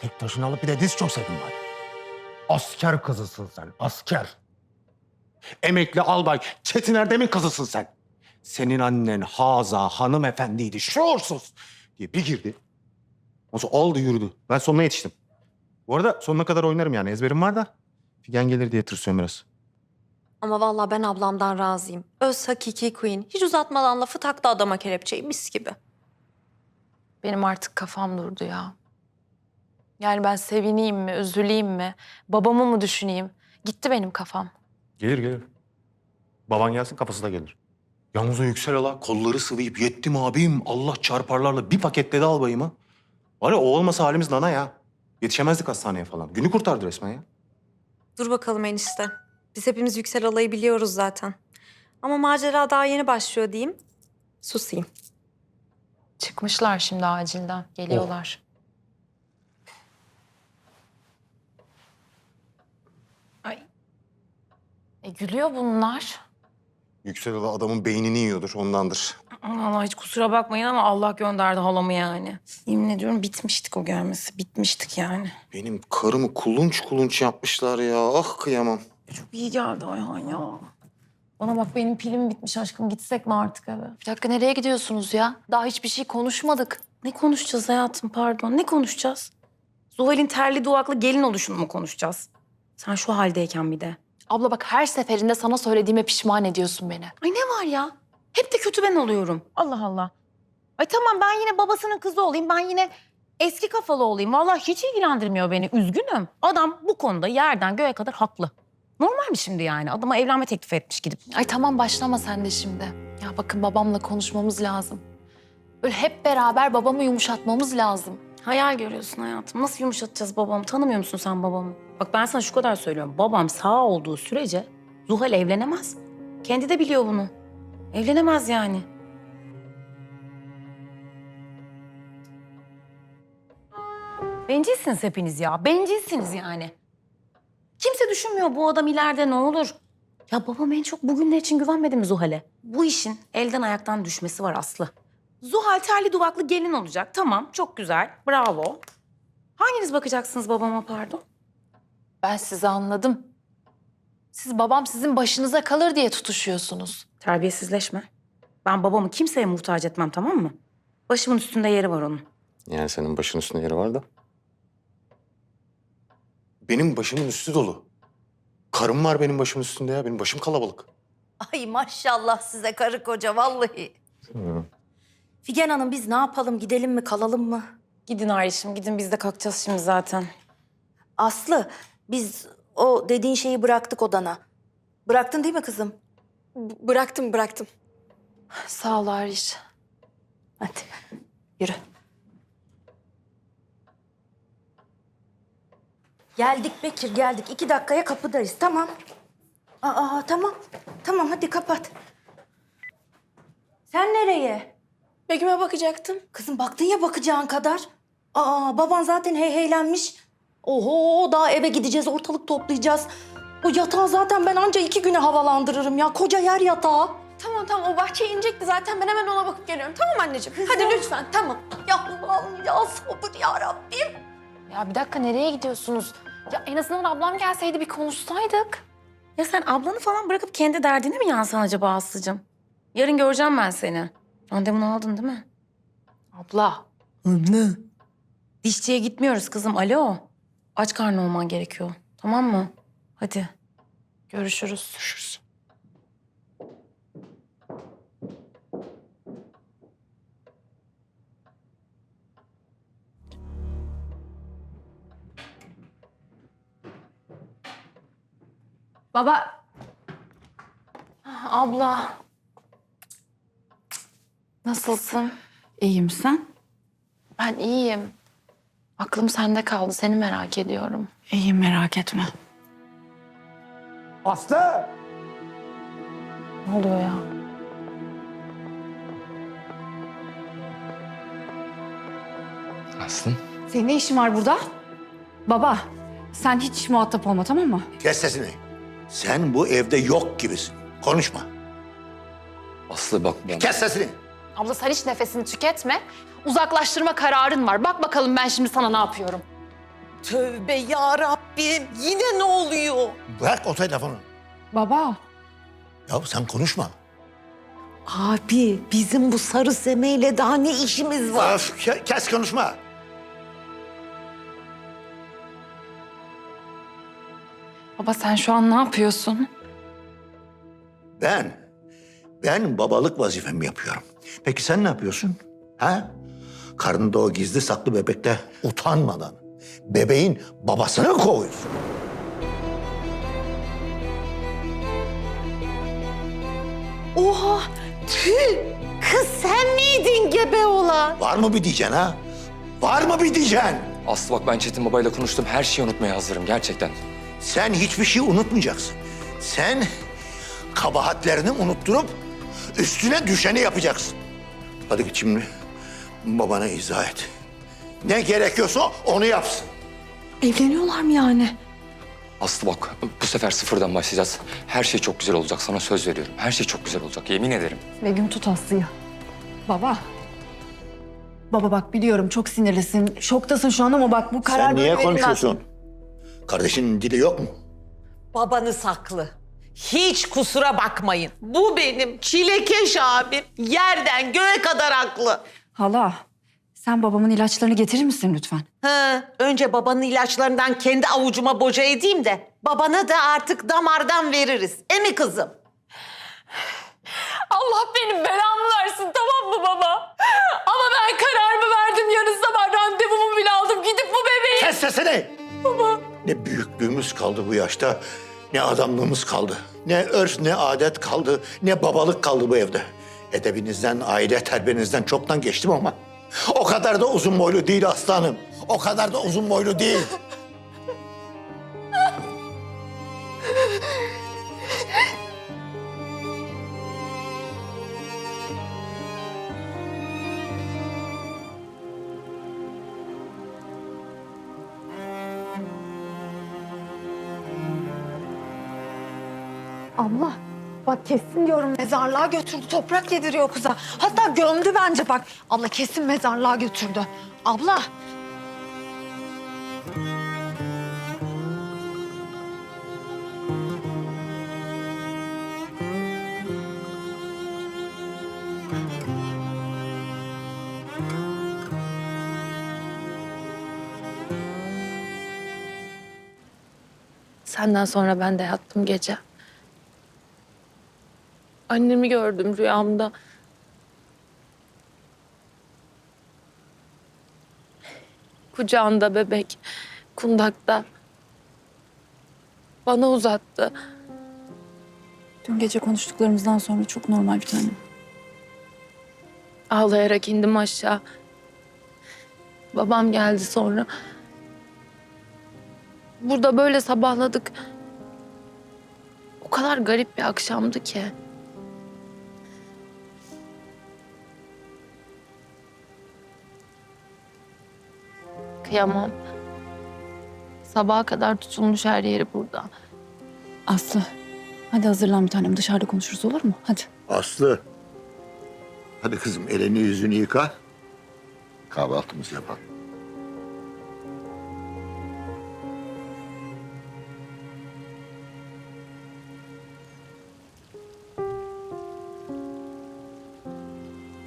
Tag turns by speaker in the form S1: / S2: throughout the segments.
S1: Tek taşını alıp bir de diz çökseydin bari. Asker kızısın sen, asker. Emekli albay Çetin Erdem'in kızısın sen. Senin annen Haza hanımefendiydi, şuursuz diye bir girdi. O sonra aldı yürüdü. Ben sonuna yetiştim. Bu arada sonuna kadar oynarım yani ezberim var da. Figen gelir diye tırsıyorum biraz.
S2: Ama vallahi ben ablamdan razıyım. Öz hakiki queen. Hiç uzatmadan lafı taktı adama kelepçeyi mis gibi.
S3: Benim artık kafam durdu ya. Yani ben sevineyim mi, üzüleyim mi, babamı mı düşüneyim? Gitti benim kafam.
S1: Gelir gelir. Baban gelsin kafası da gelir. Yalnız o Yüksel Ala kolları sıvayıp yettim abim Allah çarparlarla bir paketledi albayımı. Var ya o olmasa halimiz nana ya. Yetişemezdik hastaneye falan. Günü kurtardı resmen ya.
S2: Dur bakalım enişte. Biz hepimiz Yüksel Alay'ı biliyoruz zaten. Ama macera daha yeni başlıyor diyeyim. Susayım.
S3: Çıkmışlar şimdi acilden, geliyorlar. E gülüyor bunlar.
S1: Yüksel Ala adamın beynini yiyordur ondandır.
S4: Allah hiç kusura bakmayın ama Allah gönderdi halamı yani. Yemin ediyorum bitmiştik o gelmesi. Bitmiştik yani.
S1: Benim karımı kulunç kulunç yapmışlar ya. Ah kıyamam.
S4: Çok iyi geldi Ayhan ya.
S3: Bana bak benim pilim bitmiş aşkım. Gitsek mi artık eve? Bir dakika nereye gidiyorsunuz ya? Daha hiçbir şey konuşmadık.
S4: Ne konuşacağız hayatım pardon? Ne konuşacağız? Zuhal'in terli duvaklı gelin oluşunu mu konuşacağız? Sen şu haldeyken bir de.
S3: Abla bak her seferinde sana söylediğime pişman ediyorsun beni.
S4: Ay ne var ya? Hep de kötü ben oluyorum. Allah Allah. Ay tamam ben yine babasının kızı olayım. Ben yine eski kafalı olayım. Vallahi hiç ilgilendirmiyor beni. Üzgünüm. Adam bu konuda yerden göğe kadar haklı. Normal mi şimdi yani? Adama evlenme teklif etmiş gidip.
S3: Ay tamam başlama sen de şimdi. Ya bakın babamla konuşmamız lazım. Böyle hep beraber babamı yumuşatmamız lazım.
S4: Hayal görüyorsun hayatım. Nasıl yumuşatacağız babamı? Tanımıyor musun sen babamı? Bak ben sana şu kadar söylüyorum. Babam sağ olduğu sürece Zuhal evlenemez. Kendi de biliyor bunu. Evlenemez yani. Bencilsiniz hepiniz ya. Bencilsiniz yani. Kimse düşünmüyor bu adam ileride ne olur. Ya babam en çok bugünler için güvenmedi mi Zuhal'e? Bu işin elden ayaktan düşmesi var Aslı. Zuhal terli duvaklı gelin olacak. Tamam, çok güzel. Bravo. Hanginiz bakacaksınız babama pardon?
S3: Ben sizi anladım. Siz babam sizin başınıza kalır diye tutuşuyorsunuz.
S4: Terbiyesizleşme. Ben babamı kimseye muhtaç etmem tamam mı? Başımın üstünde yeri var onun.
S1: Yani senin başın üstünde yeri var da. Benim başımın üstü dolu. Karım var benim başımın üstünde ya. Benim başım kalabalık.
S5: Ay maşallah size karı koca vallahi. Figen Hanım biz ne yapalım gidelim mi kalalım mı?
S4: Gidin Ariş'im gidin biz de kalkacağız şimdi zaten.
S5: Aslı biz o dediğin şeyi bıraktık odana. Bıraktın değil mi kızım?
S2: B- bıraktım bıraktım.
S3: Sağ ol Ariş.
S5: Hadi yürü. Geldik Bekir geldik. İki dakikaya kapıdayız tamam. Aa tamam. Tamam hadi kapat. Sen nereye?
S2: Begüm'e bakacaktım.
S5: Kızım baktın ya bakacağın kadar. Aa baban zaten heyheylenmiş. Oho daha eve gideceğiz ortalık toplayacağız. O yatağı zaten ben anca iki güne havalandırırım ya. Koca yer yatağı.
S2: Tamam tamam o bahçeye inecekti zaten. Ben hemen ona bakıp geliyorum. Tamam anneciğim. Hadi lütfen tamam.
S5: Ya Allah'ım ya sabır ya Rabbim.
S3: Ya bir dakika nereye gidiyorsunuz? Ya en azından ablam gelseydi bir konuşsaydık.
S4: Ya sen ablanı falan bırakıp kendi derdine mi yansan acaba Aslı'cığım? Yarın göreceğim ben seni. Randevunu aldın değil mi?
S3: Abla.
S4: Abla. Dişçiye gitmiyoruz kızım. Alo. Aç karnı olman gerekiyor. Tamam mı? Hadi.
S3: Görüşürüz.
S1: Görüşürüz.
S3: Baba. Abla. Nasılsın?
S6: İyiyim sen?
S3: Ben iyiyim. Aklım sende kaldı. Seni merak ediyorum.
S6: İyiyim merak etme.
S1: Aslı!
S3: Ne oluyor ya?
S1: Aslı?
S6: Senin ne işin var burada? Baba, sen hiç muhatap olma tamam mı?
S7: Kes sesini. Sen bu evde yok gibisin. Konuşma.
S8: Aslı bak ben...
S7: Kes sesini.
S3: Abla sen hiç nefesini tüketme. Uzaklaştırma kararın var. Bak bakalım ben şimdi sana ne yapıyorum.
S9: Tövbe ya Rabbim. Yine ne oluyor?
S7: Bırak o telefonu.
S6: Baba.
S7: Ya sen konuşma.
S9: Abi bizim bu sarı semeyle daha ne işimiz var?
S7: Öf, ke- kes konuşma.
S3: Baba sen şu an ne yapıyorsun?
S7: Ben, ben babalık vazifemi yapıyorum. Peki sen ne yapıyorsun? Ha? Karnında o gizli saklı bebekte utanmadan bebeğin babasını kovuyorsun.
S9: Oha! Tüh! Kız sen miydin gebe olan?
S7: Var mı bir diyeceksin ha? Var mı bir diyeceksin?
S8: Aslı bak ben Çetin babayla konuştum. Her şeyi unutmaya hazırım gerçekten.
S7: Sen hiçbir şey unutmayacaksın. Sen kabahatlerini unutturup üstüne düşeni yapacaksın. Hadi git şimdi babana izah et. Ne gerekiyorsa onu yapsın.
S3: Evleniyorlar mı yani?
S8: Aslı bak bu sefer sıfırdan başlayacağız. Her şey çok güzel olacak sana söz veriyorum. Her şey çok güzel olacak yemin ederim.
S6: Begüm tut Aslı'yı. Baba. Baba bak biliyorum çok sinirlisin. Şoktasın şu an ama bak bu karar
S7: Sen niye
S6: böyle verilmez.
S7: konuşuyorsun? Kardeşinin dili yok mu?
S9: Babanız haklı. Hiç kusura bakmayın. Bu benim çilekeş abim. Yerden göğe kadar haklı.
S6: Hala sen babamın ilaçlarını getirir misin lütfen?
S9: Ha, önce babanın ilaçlarından kendi avucuma boca edeyim de babana da artık damardan veririz. E mi kızım?
S3: Allah benim belamı versin tamam mı baba? Ama ben kararımı verdim yarın sabah randevumu bile aldım. Gidip bu bebeği...
S7: Kes sesini! Baba. Ne büyüklüğümüz kaldı bu yaşta, ne adamlığımız kaldı. Ne örf, ne adet kaldı, ne babalık kaldı bu evde. Edebinizden, aile terbiyenizden çoktan geçtim ama... O kadar da uzun boylu değil aslanım. O kadar da uzun boylu değil.
S2: bak kesin diyorum mezarlığa götürdü. Toprak yediriyor kıza. Hatta gömdü bence bak. Abla kesin mezarlığa götürdü. Abla.
S3: Senden sonra ben de yattım gece. Annemi gördüm rüyamda. Kucağında bebek, kundakta. Bana uzattı.
S6: Dün gece konuştuklarımızdan sonra çok normal bir tanem.
S3: Ağlayarak indim aşağı. Babam geldi sonra. Burada böyle sabahladık. O kadar garip bir akşamdı ki. Kıyamam. Sabaha kadar tutulmuş her yeri burada.
S6: Aslı hadi hazırlan bir tanem dışarıda konuşuruz olur mu? Hadi.
S7: Aslı. Hadi kızım elini yüzünü yıka. Kahvaltımızı yapalım.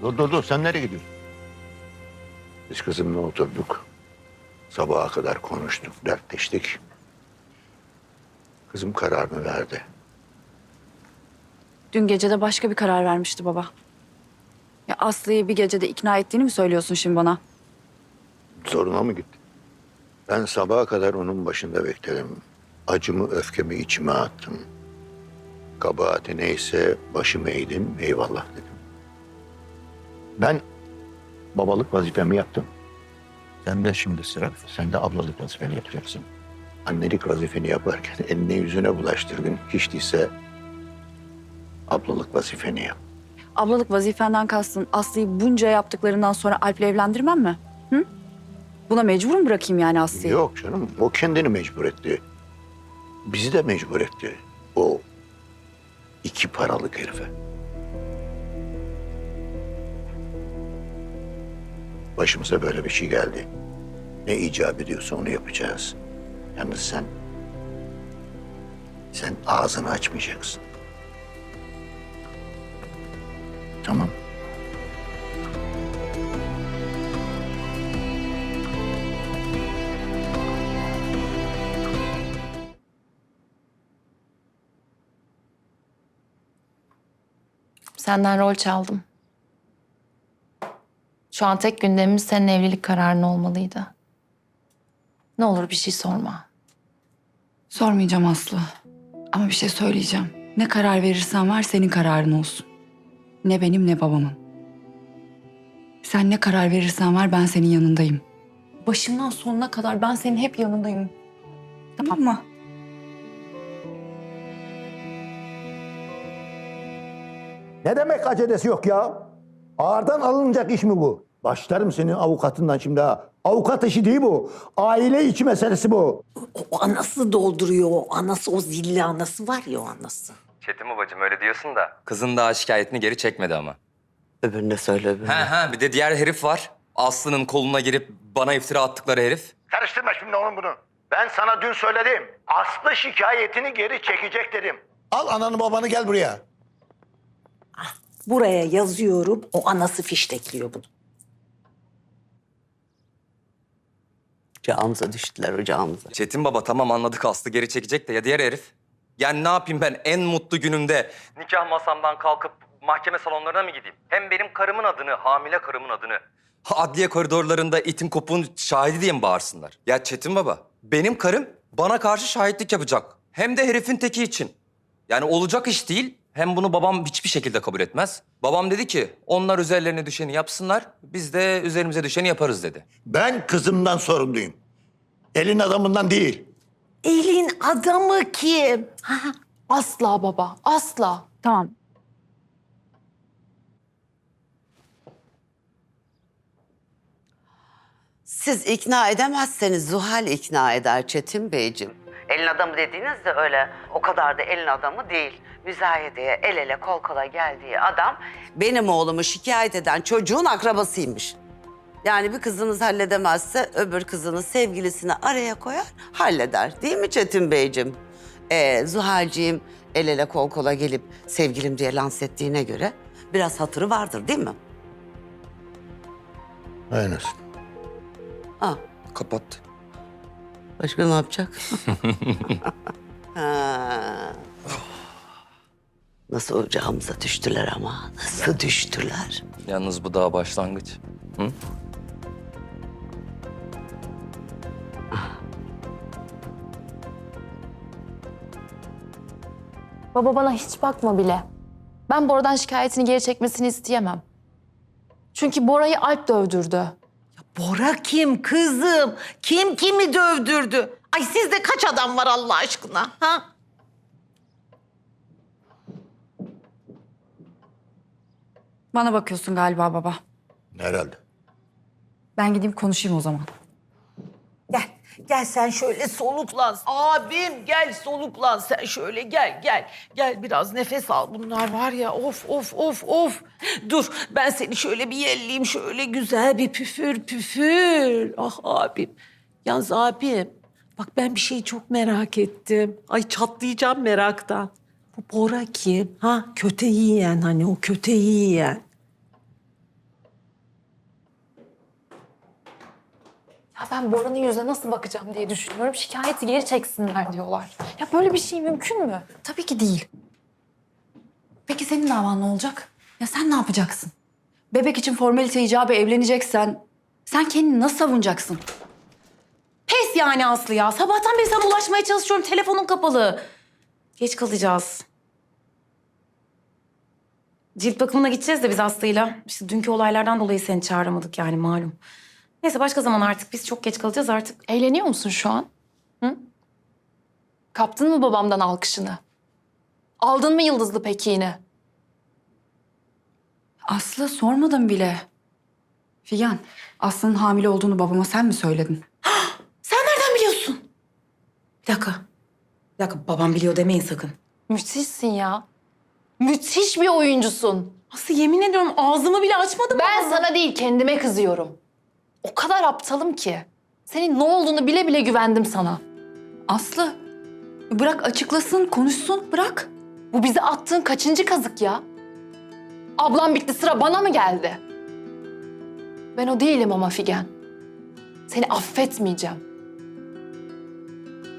S7: Dur dur dur sen nereye gidiyorsun? Biz kızımla oturduk. Sabaha kadar konuştuk, dertleştik. Kızım kararını verdi.
S6: Dün gece de başka bir karar vermişti baba. Ya Aslı'yı bir gecede ikna ettiğini mi söylüyorsun şimdi bana?
S7: Zoruna mı gitti? Ben sabaha kadar onun başında bekledim. Acımı, öfkemi içime attım. Kabahati neyse başımı eğdim, eyvallah dedim. Ben babalık vazifemi yaptım. Sen de şimdi sıra, sen de ablalık vazifeni yapacaksın. Annelik vazifeni yaparken eline yüzüne bulaştırdın. Hiç değilse ablalık vazifeni yap.
S6: Ablalık vazifenden kastın Aslı'yı bunca yaptıklarından sonra Alp'le evlendirmem mi? Hı? Buna mecbur mu bırakayım yani Aslı'yı?
S7: Yok canım, o kendini mecbur etti. Bizi de mecbur etti. O iki paralık herife. Başımıza böyle bir şey geldi. Ne icap ediyorsa onu yapacağız. Yalnız sen... Sen ağzını açmayacaksın. Tamam.
S3: Senden rol çaldım. Şu an tek gündemimiz senin evlilik kararın olmalıydı. Ne olur bir şey sorma.
S6: Sormayacağım Aslı. Ama bir şey söyleyeceğim. Ne karar verirsen ver senin kararın olsun. Ne benim ne babamın. Sen ne karar verirsen ver ben senin yanındayım. Başından sonuna kadar ben senin hep yanındayım. Tamam mı?
S7: Ne demek acelesi yok ya? Ağırdan alınacak iş mi bu? Başlarım senin avukatından şimdi ha. Avukat işi değil bu. Aile içi meselesi bu.
S9: O anası dolduruyor. O anası, o zilli anası var ya o anası.
S8: Çetin babacığım öyle diyorsun da. Kızın daha şikayetini geri çekmedi ama.
S9: Öbürüne söyle öbürüne.
S8: He he bir de diğer herif var. Aslı'nın koluna girip bana iftira attıkları herif.
S7: Karıştırma şimdi onun bunu. Ben sana dün söyledim. Aslı şikayetini geri çekecek dedim. Al ananı babanı gel buraya.
S9: Buraya yazıyorum. O anası fiştekliyor bunu. Ocağımıza düştüler ocağımıza.
S8: Çetin baba tamam anladık Aslı geri çekecek de ya diğer herif? Yani ne yapayım ben en mutlu günümde nikah masamdan kalkıp mahkeme salonlarına mı gideyim? Hem benim karımın adını, hamile karımın adını adliye koridorlarında itin kopuğun şahidi diye mi bağırsınlar? Ya Çetin baba benim karım bana karşı şahitlik yapacak. Hem de herifin teki için. Yani olacak iş değil. Hem bunu babam hiçbir şekilde kabul etmez. Babam dedi ki onlar üzerlerine düşeni yapsınlar. Biz de üzerimize düşeni yaparız dedi.
S7: Ben kızımdan sorumluyum. Elin adamından değil.
S9: Elin adamı kim?
S3: Asla baba, asla.
S6: Tamam.
S10: Siz ikna edemezseniz Zuhal ikna eder Çetin Beyciğim. Elin adamı dediğiniz de öyle o kadar da elin adamı değil. Müzayedeye el ele kol kola geldiği adam benim oğlumu şikayet eden çocuğun akrabasıymış. Yani bir kızınız halledemezse öbür kızının sevgilisini araya koyar halleder. Değil mi Çetin Beyciğim? Ee, Zuhal'ciğim el ele kol kola gelip sevgilim diye lanse ettiğine göre biraz hatırı vardır değil mi?
S7: Aynen.
S10: Ha.
S8: Kapat.
S10: Başka ne yapacak? ha. Nasıl ocağımıza düştüler ama. Nasıl düştüler?
S8: Yalnız bu daha başlangıç. Hı?
S3: Baba bana hiç bakma bile. Ben Bora'dan şikayetini geri çekmesini isteyemem. Çünkü Bora'yı Alp dövdürdü.
S9: Bora kim kızım? Kim kimi dövdürdü? Ay sizde kaç adam var Allah aşkına? Ha?
S6: Bana bakıyorsun galiba baba.
S7: Herhalde.
S6: Ben gideyim konuşayım o zaman.
S9: Gel, gel sen şöyle soluklan. Abim gel soluklan sen şöyle gel gel. Gel biraz nefes al. Bunlar var ya of of of of. Dur ben seni şöyle bir yelleyeyim şöyle güzel bir püfür püfür. Ah abim. Yalnız abim bak ben bir şeyi çok merak ettim. Ay çatlayacağım meraktan. Bu Bora kim? Ha köteyi yiyen hani o köteyi yiyen.
S3: Ya ben Bora'nın yüzüne nasıl bakacağım diye düşünüyorum. Şikayeti geri çeksinler diyorlar. Ya böyle bir şey mümkün mü?
S6: Tabii ki değil. Peki senin davan ne olacak? Ya sen ne yapacaksın? Bebek için formalite icabı evleneceksen sen kendini nasıl savunacaksın?
S4: Pes yani Aslı ya. Sabahtan beri sana ulaşmaya çalışıyorum. Telefonun kapalı. Geç kalacağız. Cilt bakımına gideceğiz de biz Aslı'yla. İşte dünkü olaylardan dolayı seni çağıramadık yani malum. Neyse başka zaman artık. Biz çok geç kalacağız artık.
S3: Eğleniyor musun şu an? Hı? Kaptın mı babamdan alkışını? Aldın mı yıldızlı pekiğini?
S6: Aslı sormadım bile. Figen, Aslı'nın hamile olduğunu babama sen mi söyledin?
S4: Sen nereden biliyorsun? Bir dakika. Dakika babam biliyor demeyin sakın.
S3: Müthişsin ya. Müthiş bir oyuncusun.
S4: Aslı yemin ediyorum ağzımı bile açmadım.
S3: Ben sana değil kendime kızıyorum. O kadar aptalım ki. Senin ne olduğunu bile bile güvendim sana.
S6: Aslı bırak açıklasın, konuşsun, bırak.
S3: Bu bize attığın kaçıncı kazık ya? Ablam bitti sıra bana mı geldi? Ben o değilim ama Figen. Seni affetmeyeceğim.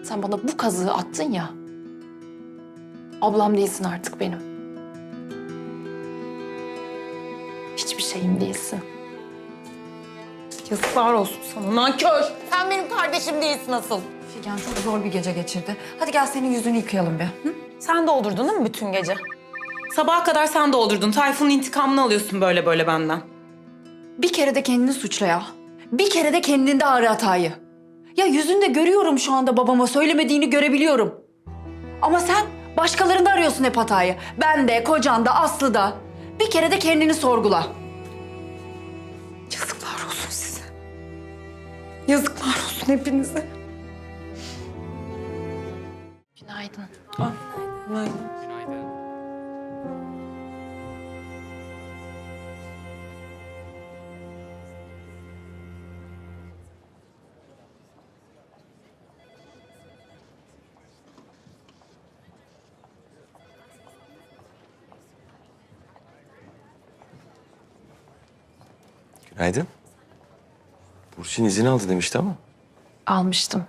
S3: Sen bana bu kazığı attın ya. Ablam değilsin artık benim. Hiçbir şeyim değilsin.
S4: Yazıklar olsun sana nankör. Sen benim kardeşim değilsin asıl.
S6: Figen çok zor bir gece geçirdi. Hadi gel senin yüzünü yıkayalım bir. Hı?
S4: Sen doldurdun değil mi bütün gece? Sabaha kadar sen doldurdun. Tayfun'un intikamını alıyorsun böyle böyle benden.
S6: Bir kere de kendini suçla ya. Bir kere de kendinde ara hatayı. Ya yüzünde görüyorum şu anda babama söylemediğini görebiliyorum. Ama sen başkalarında arıyorsun hep hatayı. Ben de, kocan da, Aslı da. Bir kere de kendini sorgula.
S4: Yazıklar olsun size. Yazıklar olsun hepinize.
S3: Günaydın.
S11: Günaydın. Burçin izin aldı demişti ama.
S3: Almıştım.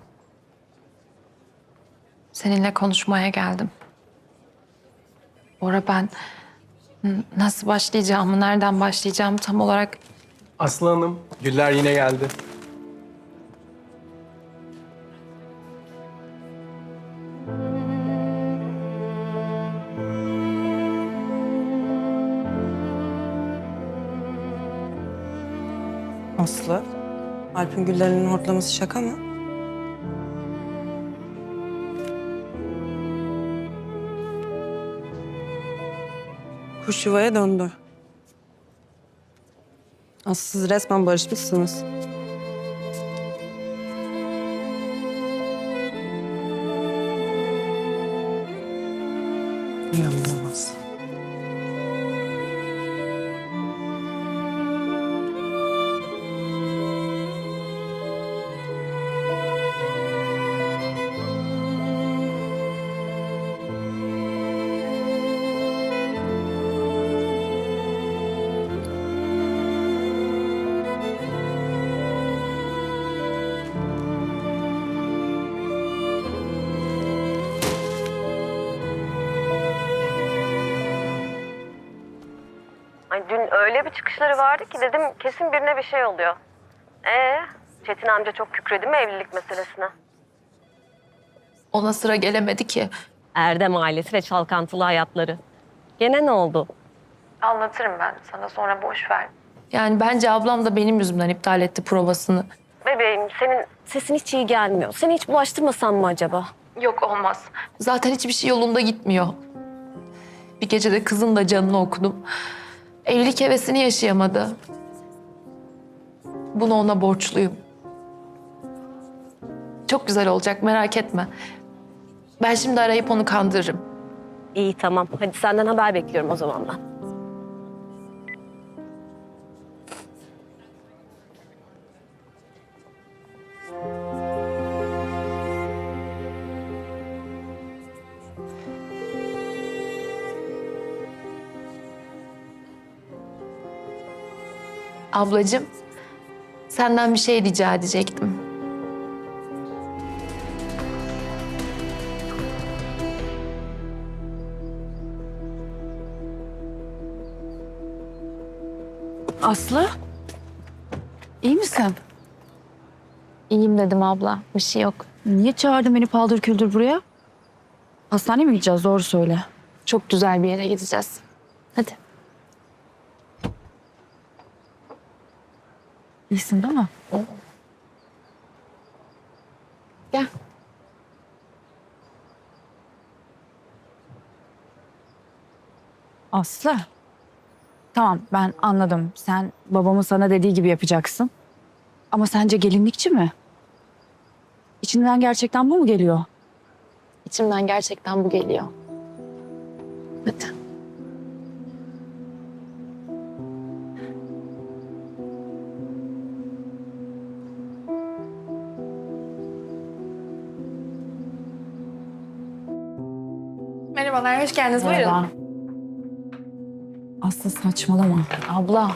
S3: Seninle konuşmaya geldim. Ora ben nasıl başlayacağımı, nereden başlayacağımı tam olarak
S12: Aslı Hanım, Güller yine geldi.
S13: Alp'in güllerinin hortlaması şaka mı? Kuş yuvaya döndü. Aslı siz resmen barışmışsınız.
S14: Öyle bir çıkışları vardı ki dedim kesin birine bir şey oluyor. Ee, Çetin amca çok kükredi mi evlilik meselesine?
S3: ona sıra gelemedi ki.
S14: Erdem ailesi ve çalkantılı hayatları. Gene ne oldu?
S3: Anlatırım ben sana sonra boş ver. Yani bence ablam da benim yüzümden iptal etti provasını.
S14: Bebeğim senin sesin hiç iyi gelmiyor. Seni hiç bulaştırmasam mı acaba?
S3: Yok olmaz. Zaten hiçbir şey yolunda gitmiyor. Bir gecede kızın da canını okudum. Evlilik hevesini yaşayamadı. Bunu ona borçluyum. Çok güzel olacak merak etme. Ben şimdi arayıp onu kandırırım.
S14: İyi tamam. Hadi senden haber bekliyorum o zaman ben.
S3: Ablacığım, senden bir şey rica edecektim.
S6: Aslı, iyi misin?
S3: İyiyim dedim abla, bir şey yok.
S6: Niye çağırdın beni paldır küldür buraya? Hastaneye mi gideceğiz? Doğru söyle.
S3: Çok güzel bir yere gideceğiz. Hadi.
S6: İyisin değil mi?
S3: Gel.
S6: Aslı. Tamam ben anladım. Sen babamın sana dediği gibi yapacaksın. Ama sence gelinlikçi mi? İçinden gerçekten bu mu geliyor?
S3: İçimden gerçekten bu geliyor. Hadi. Merhabalar, hoş geldiniz.
S15: Merhaba. Aslı saçmalama.
S3: Abla,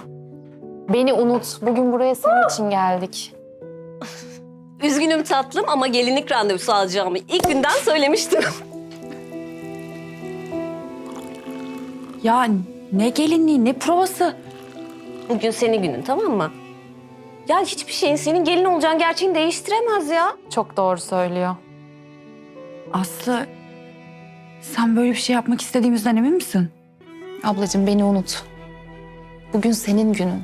S3: beni unut. Bugün buraya senin için geldik.
S14: Üzgünüm tatlım ama gelinlik randevusu alacağımı ilk günden söylemiştim.
S15: Ya ne gelinliği ne provası.
S14: Bugün senin günün tamam mı? Ya hiçbir şeyin senin gelin olacağın gerçeğini değiştiremez ya.
S3: Çok doğru söylüyor.
S15: Aslı sen böyle bir şey yapmak istediğimizden emin misin?
S3: Ablacığım beni unut. Bugün senin günün.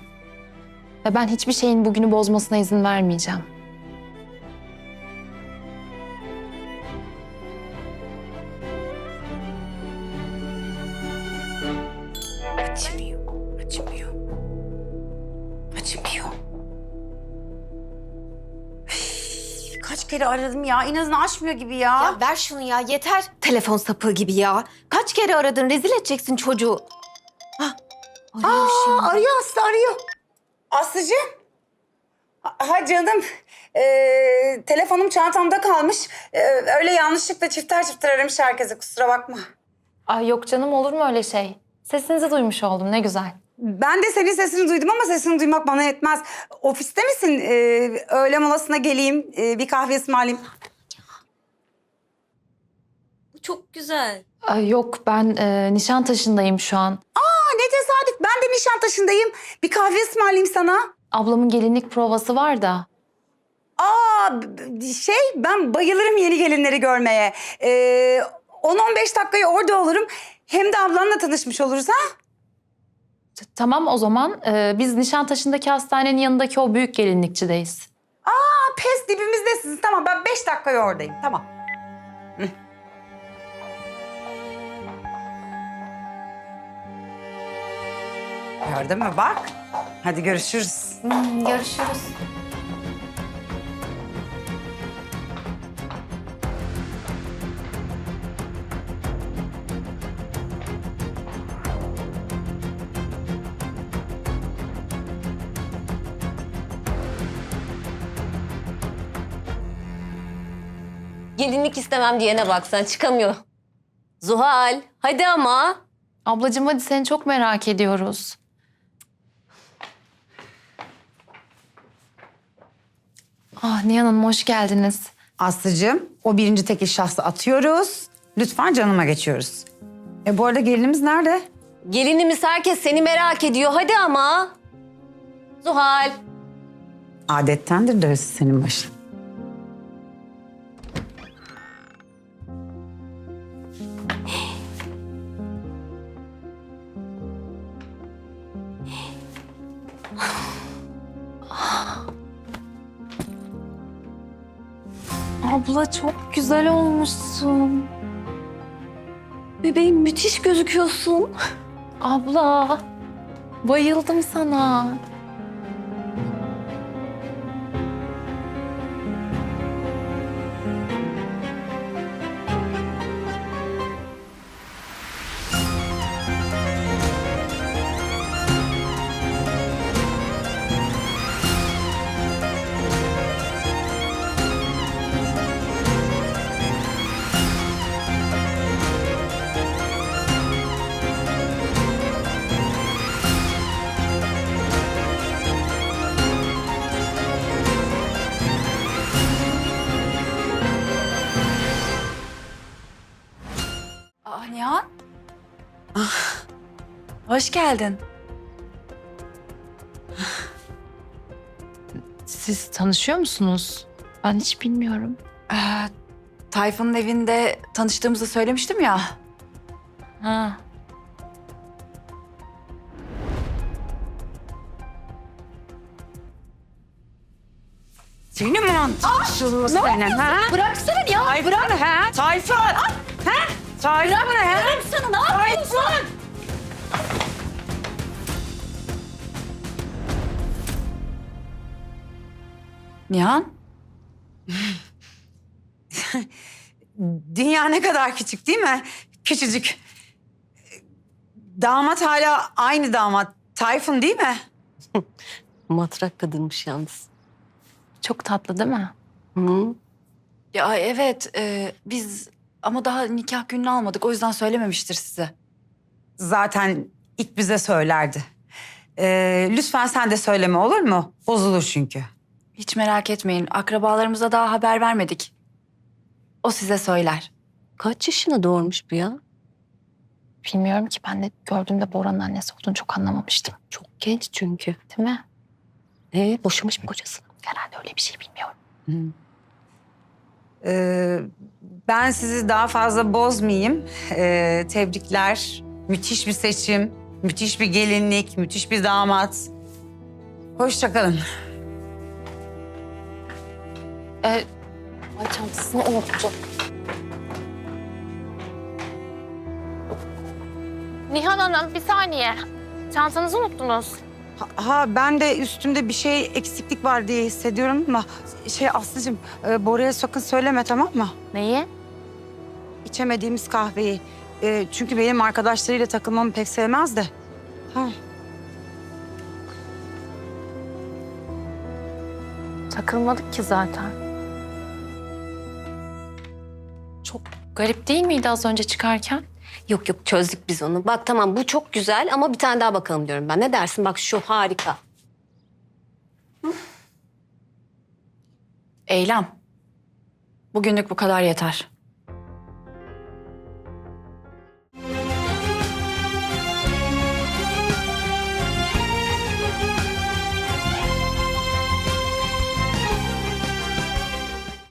S3: Ve ben hiçbir şeyin bugünü bozmasına izin vermeyeceğim.
S15: Kaç kere aradım ya. İnadına açmıyor gibi ya.
S14: Ya ver şunu ya yeter. Telefon sapığı gibi ya. Kaç kere aradın rezil edeceksin çocuğu. Hah. Arıyor şimdi.
S15: arıyor Aslı arıyor. Aslıcığım. Ha canım. Ee, telefonum çantamda kalmış. Ee, öyle yanlışlıkla çifter çifter aramış herkese kusura bakma.
S3: Ay yok canım olur mu öyle şey? Sesinizi duymuş oldum ne güzel.
S15: Ben de senin sesini duydum ama sesini duymak bana yetmez. Ofiste misin? Ee, öğle molasına geleyim, ee, bir kahve ısmarlayayım.
S14: Bu çok güzel.
S3: Ay yok ben e, Nişantaşı'ndayım şu an.
S15: Aa, ne tesadüf. Ben de Nişantaşı'ndayım. Bir kahve ısmarlayayım sana.
S3: Ablamın gelinlik provası var da.
S15: Aa, b- şey ben bayılırım yeni gelinleri görmeye. Ee, 10-15 dakikaya orada olurum. Hem de ablanla tanışmış oluruz ha.
S3: Tamam o zaman e, biz Nişantaşı'ndaki hastanenin yanındaki o büyük gelinlikçideyiz.
S15: Aa, pes dibimizdesiniz. Tamam ben 5 dakikaya oradayım. Tamam. Hı. Gördün mü bak. Hadi görüşürüz.
S3: görüşürüz.
S14: Gelinlik istemem diyene bak sen çıkamıyor. Zuhal hadi ama.
S3: Ablacığım hadi seni çok merak ediyoruz. Ah Nihan Hanım hoş geldiniz.
S15: Aslıcığım o birinci tekil şahsı atıyoruz. Lütfen canıma geçiyoruz. E bu arada gelinimiz nerede?
S14: Gelinimiz herkes seni merak ediyor hadi ama. Zuhal.
S15: Adettendir darısı senin başın.
S3: Abla çok güzel olmuşsun.
S14: Bebeğim müthiş gözüküyorsun.
S3: Abla bayıldım sana.
S15: Geldin.
S3: Siz tanışıyor musunuz? Ben hiç bilmiyorum.
S15: Ee, Tayfun'un evinde tanıştığımızı söylemiştim ya.
S3: Ha.
S15: Seni mi mantıksız senin ha?
S3: Bıraksana ya.
S15: Tayfun ha? Tayfun. Ha? Tayfun ha?
S14: Sana ne yapıyorsun?
S15: Nihan. Dünya ne kadar küçük değil mi? Küçücük. Damat hala aynı damat. Tayfun değil mi?
S14: Matrak kadınmış yalnız.
S3: Çok tatlı değil mi?
S14: Hı?
S15: Ya evet, e, biz
S6: Ama daha nikah gününü almadık. O yüzden söylememiştir size.
S15: Zaten ilk bize söylerdi. Ee, lütfen sen de söyleme olur mu? Bozulur çünkü.
S6: Hiç merak etmeyin. Akrabalarımıza daha haber vermedik. O size söyler.
S14: Kaç yaşını doğurmuş bu ya?
S3: Bilmiyorum ki ben de gördüğümde Bora'nın annesi olduğunu çok anlamamıştım.
S14: Çok genç çünkü.
S3: Değil mi?
S14: Ee, boşamış mı kocasını?
S3: Herhalde öyle bir şey bilmiyorum.
S15: Ee, ben sizi daha fazla bozmayayım. Ee, tebrikler. Müthiş bir seçim. Müthiş bir gelinlik. Müthiş bir damat. Hoşçakalın.
S3: Ee, ay çantasını unuttum. Nihan Hanım bir saniye. Çantanızı unuttunuz.
S15: Ha, ha, ben de üstümde bir şey eksiklik var diye hissediyorum ama şey Aslı'cığım e, Bora'ya sakın söyleme tamam mı?
S3: Neyi?
S15: İçemediğimiz kahveyi. E, çünkü benim arkadaşlarıyla takılmamı pek sevmez de. Tamam.
S3: Takılmadık ki zaten. Garip değil miydi az önce çıkarken?
S14: Yok yok çözdük biz onu. Bak tamam bu çok güzel ama bir tane daha bakalım diyorum ben. Ne dersin? Bak şu harika.
S6: Eylem. Bugünlük bu kadar yeter.